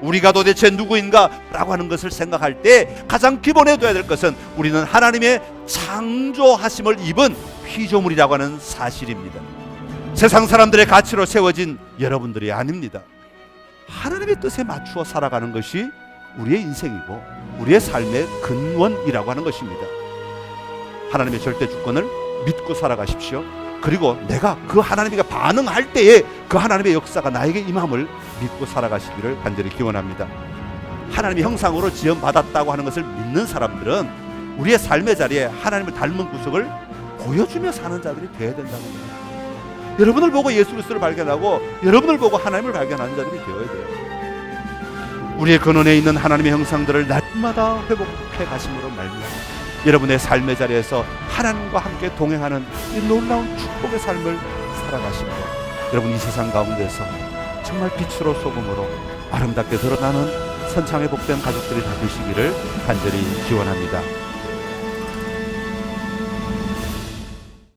우리가 도대체 누구인가 라고 하는 것을 생각할 때 가장 기본에 둬야 될 것은 우리는 하나님의 창조하심을 입은 피조물이라고 하는 사실입니다. 세상 사람들의 가치로 세워진 여러분들이 아닙니다. 하나님의 뜻에 맞추어 살아가는 것이 우리의 인생이고 우리의 삶의 근원이라고 하는 것입니다. 하나님의 절대 주권을 믿고 살아가십시오. 그리고 내가 그 하나님께 반응할 때에 그 하나님의 역사가 나에게 임함을 믿고 살아가시기를 간절히 기원합니다. 하나님의 형상으로 지음 받았다고 하는 것을 믿는 사람들은 우리의 삶의 자리에 하나님을 닮은 구석을 보여주며 사는 자들이 되어야 된다고 합니다. 여러분을 보고 예수 그리스도를 발견하고 여러분을 보고 하나님을 발견하는 자들이 되어야 돼요. 우리의 근원에 있는 하나님의 형상들을 날마다 회복해 가심으로 말미암아 여러분의 삶의 자리에서 하나님과 함께 동행하는 이 놀라운 축복의 삶을 살아가시고 여러분 이 세상 가운데서 정말 빛으로 소금으로 아름답게 드러나는 선창에 복된 가족들이 다 되시기를 간절히 기원합니다.